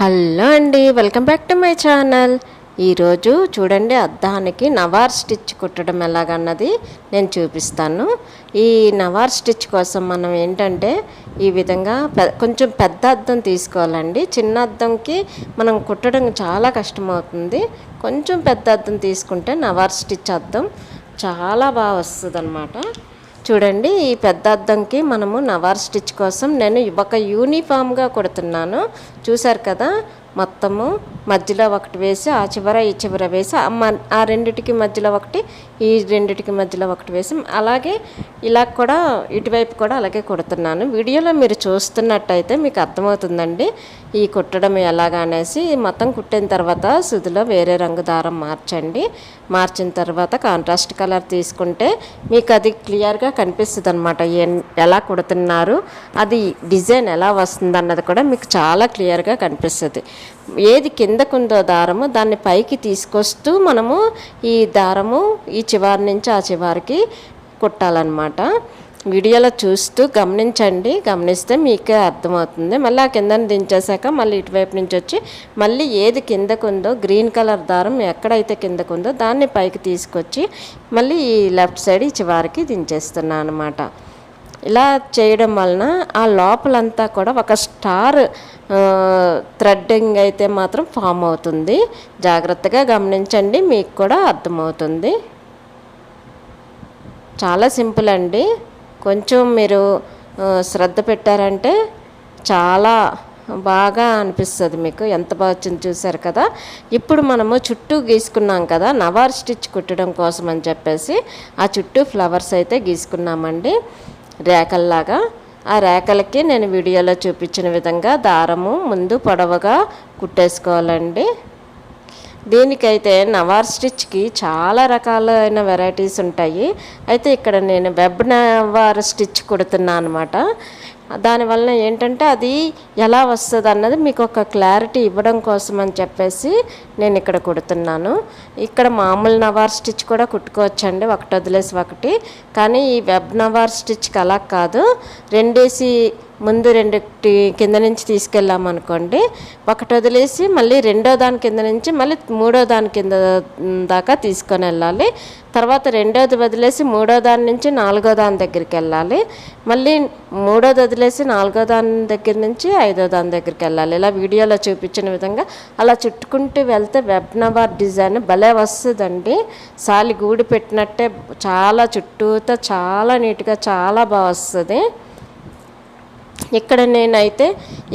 Hello అండి welcome back to my channel. ఈరోజు చూడండి అద్దానికి నవార్ స్టిచ్ కుట్టడం ఎలాగన్నది నేను చూపిస్తాను. ఈ నవార్ స్టిచ్ కోసం మనం ఏంటంటే ఈ విధంగా పె కొంచెం పెద్ద అద్దం తీసుకోవాలండి. చిన్న అద్దంకి మనం కుట్టడం చాలా కష్టమవుతుంది. కొంచెం పెద్ద అద్దం తీసుకుంటే నవార్ స్టిచ్ అద్దం చాలా బాగా వస్తుంది చూడండి ఈ పెద్ద అద్దంకి మనము నవార్ స్టిచ్ కోసం నేను ఒక యూనిఫామ్గా కుడుతున్నాను. చూసారు కదా మొత్తము మధ్యలో ఒకటి వేసి ఆ చివర ఈ చివర వేసి ఆ మ- ఆ రెండిటికి మధ్యలో ఒకటి ఈ రెండిటికి మధ్యలో ఒకటి వేసి అలాగే ఇలా కూడా ఇటువైపు కూడా అలాగే కుడుతున్నాను. వీడియోలో మీరు చూస్తున్నట్టయితే మీకు అర్థమవుతుందండి ఈ కుట్టడం ఎలాగా అనేసి. మొత్తం కుట్టిన తర్వాత సుదిలో వేరే రంగు దారం మార్చండి. మార్చిన తర్వాత కాంట్రాస్ట్ కలర్ తీసుకుంటే మీకు అది క్లియర్గా కనిపిస్తుంది అనమాట ఎలా కుడుతున్నారు అది డిజైన్ ఎలా వస్తుంది అన్నది కూడా మీకు చాలా క్లియర్గా కనిపిస్తుంది. ఏది కింద కిందకుందో దారము దాన్ని పైకి తీసుకొస్తూ మనము ఈ దారము ఈ చివరి నుంచి ఆ చివరికి కుట్టాలన్నమాట. వీడియోలో చూస్తూ గమనించండి. గమనిస్తే మీకే అర్థమవుతుంది. మళ్ళీ ఆ కిందని దించేశాక మళ్ళీ ఇటువైపు నుంచి వచ్చి మళ్ళీ ఏది కిందకుందో గ్రీన్ కలర్ దారం ఎక్కడైతే కిందకుందో దాన్ని పైకి తీసుకొచ్చి మళ్ళీ ఈ లెఫ్ట్ సైడ్ ఈ చివరికి దించేస్తున్నాను అనమాట ఇలా చేయడం వలన ఆ లోపలంతా కూడా ఒక స్టార్ థ్రెడ్డింగ్ అయితే మాత్రం ఫామ్ అవుతుంది. జాగ్రత్తగా గమనించండి మీకు కూడా అర్థమవుతుంది. చాలా సింపుల్ అండి. కొంచెం మీరు శ్రద్ధ పెట్టారంటే చాలా బాగా అనిపిస్తుంది మీకు. ఎంత బాగా వచ్చింది చూసారు కదా. ఇప్పుడు మనము చుట్టూ గీసుకున్నాం కదా నవార్ స్టిచ్ కుట్టడం కోసం అని చెప్పేసి ఆ చుట్టూ ఫ్లవర్స్ అయితే గీసుకున్నామండి. రేఖల్లాగా. ఆ రేఖలకి నేను వీడియోలో చూపించిన విధంగా దారము ముందు పొడవుగా కుట్టేసుకోవాలండి. దీనికైతే నవార్ స్టిచ్కి చాలా రకాలైన వెరైటీస్ ఉంటాయి. అయితే ఇక్కడ నేను వెబ్ నవార్ స్టిచ్ కుడుతున్నాను అనమాట దానివల్ల ఏంటంటే అది ఎలా వస్తుంది అన్నది మీకు ఒక క్లారిటీ ఇవ్వడం కోసం అని చెప్పేసి నేను ఇక్కడ కుడుతున్నాను. ఇక్కడ మామూలు నవార్ స్టిచ్ కూడా కుట్టుకోవచ్చండి ఒకటి వదిలేసి ఒకటి. కానీ ఈ వెబ్ నవార్ స్టిచ్కి అలా కాదు. రెండేసి ముందు రెండు కింద నుంచి తీసుకెళ్ళామనుకోండి ఒకటి వదిలేసి మళ్ళీ రెండో దాని కింద నుంచి మళ్ళీ మూడో దాని కింద దాకా తీసుకొని వెళ్ళాలి. తర్వాత రెండోది వదిలేసి మూడో దాని నుంచి నాలుగో దాని దగ్గరికి వెళ్ళాలి. మళ్ళీ మూడోది వదిలేసి నాలుగో దాని దగ్గర నుంచి ఐదో దాని దగ్గరికి వెళ్ళాలి. ఇలా వీడియోలో చూపించిన విధంగా అలా చుట్టుకుంటూ వెళ్తే వెబ్నవార్ డిజైన్ భలే వస్తుందండి. సాలి గూడు పెట్టినట్టే చాలా చుట్టూతో చాలా నీట్గా చాలా బాగా వస్తుంది. ఇక్కడ నేనైతే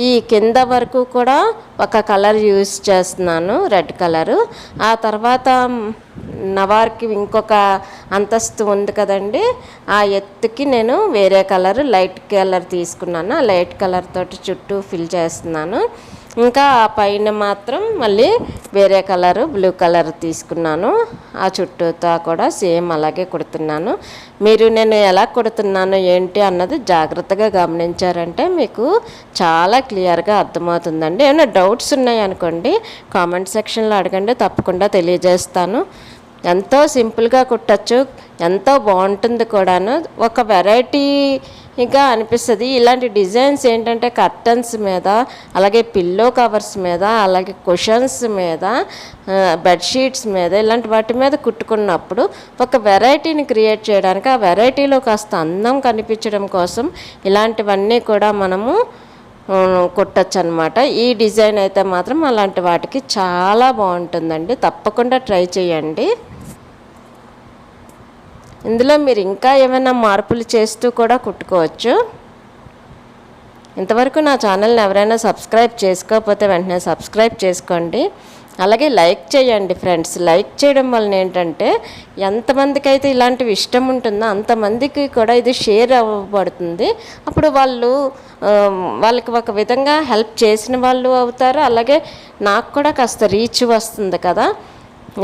ఈ కింద వరకు కూడా ఒక కలర్ యూస్ చేస్తున్నాను రెడ్ కలరు. ఆ తర్వాత నవార్కి ఇంకొక అంతస్తు ఉంది కదండి ఆ ఎత్తుకి నేను వేరే కలర్ లైట్ కలర్ తీసుకున్నాను. ఆ లైట్ కలర్ తోటి చుట్టూ ఫిల్ చేస్తున్నాను. ఇంకా ఆ పైన మాత్రం మళ్ళీ వేరే కలరు బ్లూ కలర్ తీసుకున్నాను. ఆ చుట్టూతో కూడా సేమ్ అలాగే కుడుతున్నాను. మీరు నేను ఎలా కుడుతున్నాను ఏంటి అన్నది జాగ్రత్తగా గమనించారంటే మీకు చాలా క్లియర్గా అర్థమవుతుందండి. ఏమైనా డౌట్స్ ఉన్నాయనుకోండి కామెంట్ సెక్షన్లో అడగండి తప్పకుండా తెలియజేస్తాను. ఎంతో సింపుల్గా కుట్టచ్చు ఎంతో బాగుంటుంది కూడాను. ఒక వెరైటీగా అనిపిస్తుంది. ఇలాంటి డిజైన్స్ ఏంటంటే కర్టన్స్ మీద అలాగే పిల్లో కవర్స్ మీద అలాగే కుషన్స్ మీద బెడ్షీట్స్ మీద ఇలాంటి వాటి మీద కుట్టుకున్నప్పుడు ఒక వెరైటీని క్రియేట్ చేయడానికి ఆ వెరైటీలో కాస్త అందం కనిపించడం కోసం ఇలాంటివన్నీ కూడా మనము కుట్టచ్చు అనమాట ఈ డిజైన్ అయితే మాత్రం అలాంటి వాటికి చాలా బాగుంటుందండి. తప్పకుండా ట్రై చేయండి. ఇందులో మీరు ఇంకా ఏమైనా మార్పులు చేస్తూ కూడా కుట్టుకోవచ్చు. ఇంతవరకు నా ఛానల్ని ఎవరైనా సబ్స్క్రైబ్ చేసుకోకపోతే వెంటనే సబ్స్క్రైబ్ చేసుకోండి. అలాగే లైక్ చేయండి ఫ్రెండ్స్. లైక్ చేయడం వలన ఏంటంటే ఎంతమందికి అయితే ఇలాంటివి ఇష్టం ఉంటుందో అంతమందికి కూడా ఇది షేర్ అవ్వబడుతుంది. అప్పుడు వాళ్ళు వాళ్ళకి ఒక విధంగా హెల్ప్ చేసిన వాళ్ళు అవుతారు. అలాగే నాకు కూడా కాస్త రీచ్ వస్తుంది కదా.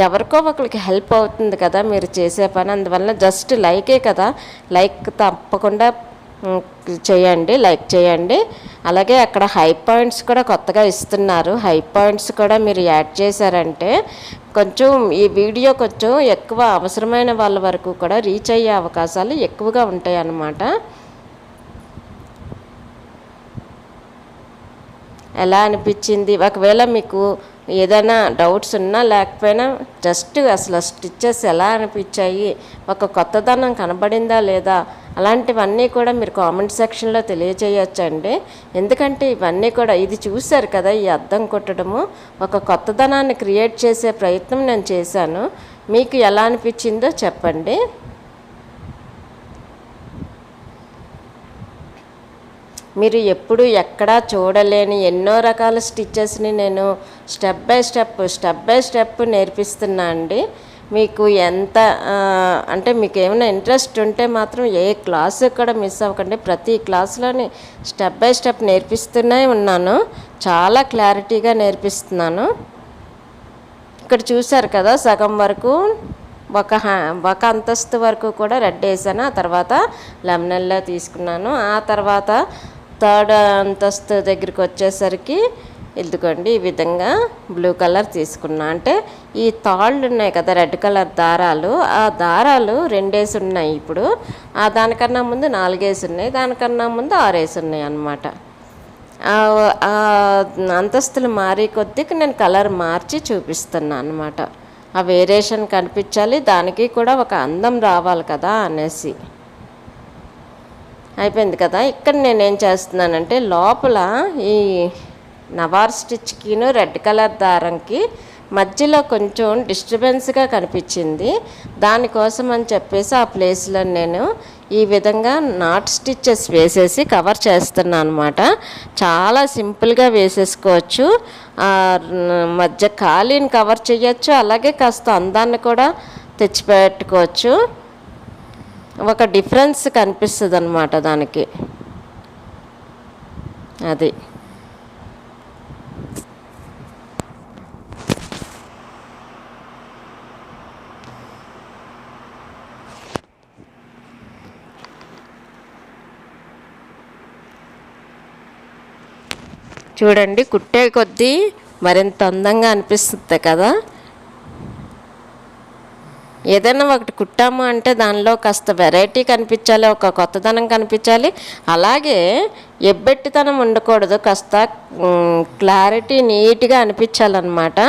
ఎవరికో ఒకరికి హెల్ప్ అవుతుంది కదా మీరు చేసే పని. అందువల్ల జస్ట్ లైకే కదా. లైక్ తప్పకుండా చేయండి లైక్ చేయండి. అలాగే అక్కడ హై పాయింట్స్ కూడా కొత్తగా ఇస్తున్నారు. హై పాయింట్స్ కూడా మీరు యాడ్ చేశారంటే కొంచెం ఈ వీడియో కొంచెం ఎక్కువ అవసరమైన వాళ్ళ వరకు కూడా రీచ్ అయ్యే అవకాశాలు ఎక్కువగా ఉంటాయి అన్నమాట ఎలా అనిపించింది? ఒకవేళ మీకు ఏదైనా డౌట్స్ ఉన్నా లేకపోయినా జస్ట్ అసలు స్టిచ్చెస్ ఎలా అనిపించాయి? ఒక కొత్తదనం కనబడిందా లేదా? అలాంటివన్నీ కూడా మీరు కామెంట్ సెక్షన్లో తెలియజేయచ్చండి ఎందుకంటే ఇవన్నీ కూడా ఇది చూశారు కదా ఈ అద్దం కుట్టడము. ఒక కొత్తదనాన్ని క్రియేట్ చేసే ప్రయత్నం నేను చేశాను. మీకు ఎలా అనిపించిందో చెప్పండి. మీరు ఎప్పుడు ఎక్కడా చూడలేని ఎన్నో రకాల స్టిచ్చెస్ని నేను step by step step by step నేర్పిస్తున్నా అండి. మీకు ఎంత అంటే మీకు ఏమైనా ఇంట్రెస్ట్ ఉంటే మాత్రం ఏ క్లాసు కూడా మిస్ అవ్వకండి. ప్రతి క్లాసులోని స్టెప్ బై స్టెప్ నేర్పిస్తూనే ఉన్నాను. చాలా క్లారిటీగా నేర్పిస్తున్నాను. ఇక్కడ చూశారు కదా సగం వరకు ఒక ఒక అంతస్తు వరకు కూడా రెడ్ వేసాను. ఆ తర్వాత లెమనల్లో తీసుకున్నాను. ఆ తర్వాత థర్డ్ అంతస్తు దగ్గరికి వచ్చేసరికి ఇదిగోండి ఈ విధంగా బ్లూ కలర్ తీసుకున్నా. అంటే ఈ తాళ్ళు ఉన్నాయి కదా రెడ్ కలర్ దారాలు. ఆ దారాలు రెండేసి ఉన్నాయి ఇప్పుడు. ఆ దానికన్నా ముందు నాలుగేసి ఉన్నాయి. దానికన్నా ముందు ఆరేసి ఉన్నాయి అన్నమాట. అంతస్తులు మారే కొద్దికి నేను కలర్ మార్చి చూపిస్తున్నా అనమాట ఆ వేరియేషన్ కనిపించాలి. దానికి కూడా ఒక అందం రావాలి కదా అనేసి. అయిపోయింది కదా. ఇక్కడ నేనేం చేస్తున్నానంటే లోపల ఈ నవార్ స్టిచ్కిను రెడ్ కలర్ దారంకి మధ్యలో కొంచెం డిస్టర్బెన్స్గా కనిపించింది. దానికోసం అని చెప్పేసి ఆ ప్లేస్లో నేను ఈ విధంగా నాట్ స్టిచ్చెస్ వేసేసి కవర్ చేస్తున్నాను అనమాట చాలా సింపుల్గా వేసేసుకోవచ్చు. మధ్య ఖాళీని కవర్ చేయొచ్చు. అలాగే కాస్త అందాన్ని కూడా తెచ్చిపెట్టుకోవచ్చు. ఒక డిఫరెన్స్ కనిపిస్తుంది అనమాట దానికి. అది. చూడండి కుట్టే కొద్దీ మరింత అందంగా అనిపిస్తుంది కదా. ఏదైనా ఒకటి కుట్టాము అంటే దానిలో కాస్త వెరైటీ కనిపించాలి ఒక కొత్తదనం కనిపించాలి. అలాగే ఎబ్బెట్టితనం ఉండకూడదు కాస్త క్లారిటీ నీట్గా అనిపించాలన్నమాట.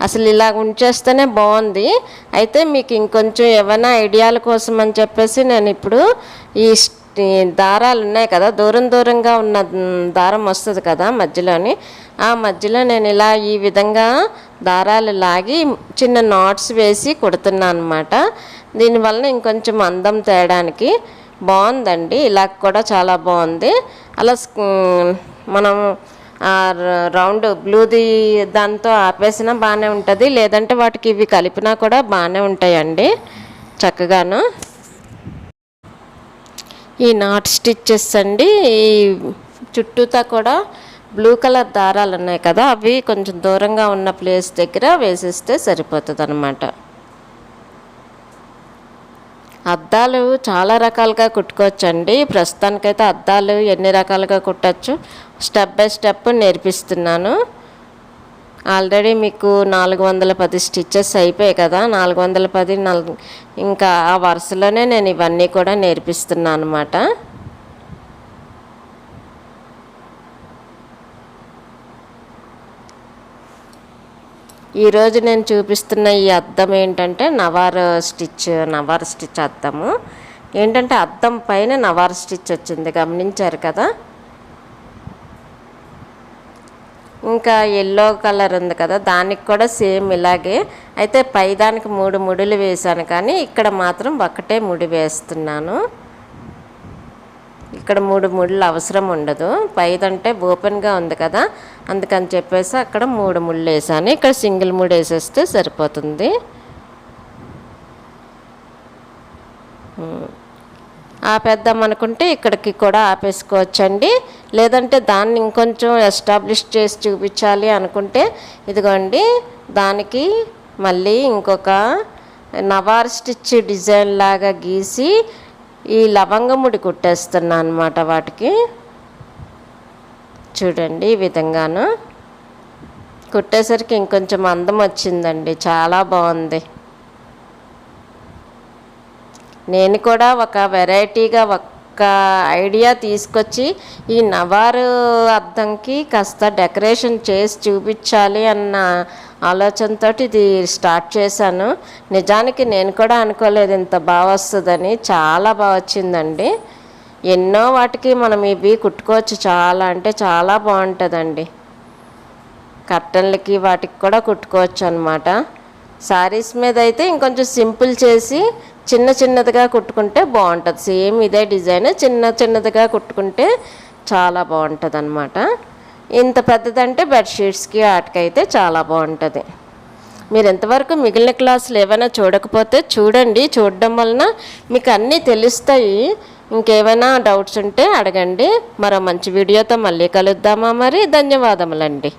అసలు ఇలా ఉంచేస్తేనే బాగుంది అయితే మీకు ఇంకొంచెం ఏమైనా ఐడియాల కోసం అని చెప్పేసి నేను ఇప్పుడు ఈ స్- ఈ దారాలు ఉన్నాయి కదా దూరం దూరంగా ఉన్న దారం వస్తుంది కదా మధ్యలోని. ఆ మధ్యలో నేను ఇలా ఈ విధంగా దారాలు లాగి చిన్న నాట్స్ వేసి కుడుతున్నాను అనమాట దీనివల్ల ఇంకొంచెం అందం తేయడానికి బాగుందండి. ఇలా కూడా చాలా బాగుంది. అలా మనం రౌండ్ బ్లూది దాంతో ఆపేసినా బాగానే ఉంటుంది. లేదంటే వాటికి ఇవి కలిపినా కూడా బాగానే ఉంటాయండి. చక్కగాను. ఈ నాట్ స్టిచ్చెస్ అండి ఈ చుట్టూతా కూడా బ్లూ కలర్ దారాలు ఉన్నాయి కదా అవి కొంచెం దూరంగా ఉన్న ప్లేస్ దగ్గర వేసేస్తే సరిపోతుంది అనమాట అద్దాలు చాలా రకాలుగా కుట్టుకోవచ్చండి. ప్రస్తుతానికైతే అద్దాలు ఎన్ని రకాలుగా కుట్టచ్చు స్టెప్ బై స్టెప్ నేర్పిస్తున్నాను. ఆల్రెడీ మీకు నాలుగు వందల పది స్టిచ్చెస్ అయిపోయాయి కదా నాలుగు వందల పది నాలుగు ఇంకా ఆ వరుసలోనే నేను ఇవన్నీ కూడా నేర్పిస్తున్నాను అనమాట ఈరోజు నేను చూపిస్తున్న ఈ అద్దం ఏంటంటే నవార్ స్టిచ్ నవార్ స్టిచ్ అద్దము. ఏంటంటే అద్దం పైన నవార్ స్టిచ్ వచ్చింది గమనించారు కదా? ఇంకా ఎల్లో కలర్ ఉంది కదా దానికి కూడా సేమ్ ఇలాగే. అయితే పై దానికి మూడు ముడులు వేశాను కానీ ఇక్కడ మాత్రం ఒకటే ముడి వేస్తున్నాను. ఇక్కడ మూడు ముళ్ళు అవసరం ఉండదు. పైదంటే ఓపెన్గా ఉంది కదా అందుకని చెప్పేసి అక్కడ మూడు ముళ్ళు వేసాను ఇక్కడ సింగిల్ ముడి వేసేస్తే సరిపోతుంది. ఆపేద్దాం అనుకుంటే ఇక్కడికి కూడా ఆపేసుకోవచ్చండి. లేదంటే దాన్ని ఇంకొంచెం ఎస్టాబ్లిష్ చేసి చూపించాలి అనుకుంటే ఇదిగోండి దానికి మళ్ళీ ఇంకొక నవార్ స్టిచ్ డిజైన్ లాగా గీసి ఈ లవంగముడి కుట్టేస్తున్నా అనమాట వాటికి. చూడండి ఈ విధంగాను. కుట్టేసరికి ఇంకొంచెం అందం వచ్చిందండి. చాలా బాగుంది. నేను కూడా ఒక వెరైటీగా ఒక ఒక ఐడియా తీసుకొచ్చి ఈ నవారు అద్దంకి కాస్త డెకరేషన్ చేసి చూపించాలి అన్న ఆలోచనతో ఇది స్టార్ట్ చేశాను. నిజానికి నేను కూడా అనుకోలేదు ఇంత బాగా వస్తుందని. చాలా బాగా వచ్చిందండి. ఎన్నో వాటికి మనం ఇవి కుట్టుకోవచ్చు. చాలా అంటే చాలా బాగుంటుందండి. కర్టన్లకి వాటికి కూడా కుట్టుకోవచ్చు అనమాట శారీస్ మీద అయితే ఇంకొంచెం సింపుల్ చేసి చిన్న చిన్నదిగా కుట్టుకుంటే బాగుంటుంది. సేమ్ ఇదే డిజైన్ చిన్న చిన్నదిగా కుట్టుకుంటే చాలా బాగుంటుంది అనమాట ఇంత పెద్దదంటే బెడ్షీట్స్కి వాటికైతే చాలా బాగుంటుంది. మీరు ఎంతవరకు మిగిలిన క్లాసులు ఏమైనా చూడకపోతే చూడండి. చూడడం వలన మీకు అన్నీ తెలుస్తాయి. ఇంకేమైనా డౌట్స్ ఉంటే అడగండి. మరో మంచి వీడియోతో మళ్ళీ కలుద్దామా మరి? ధన్యవాదములండి.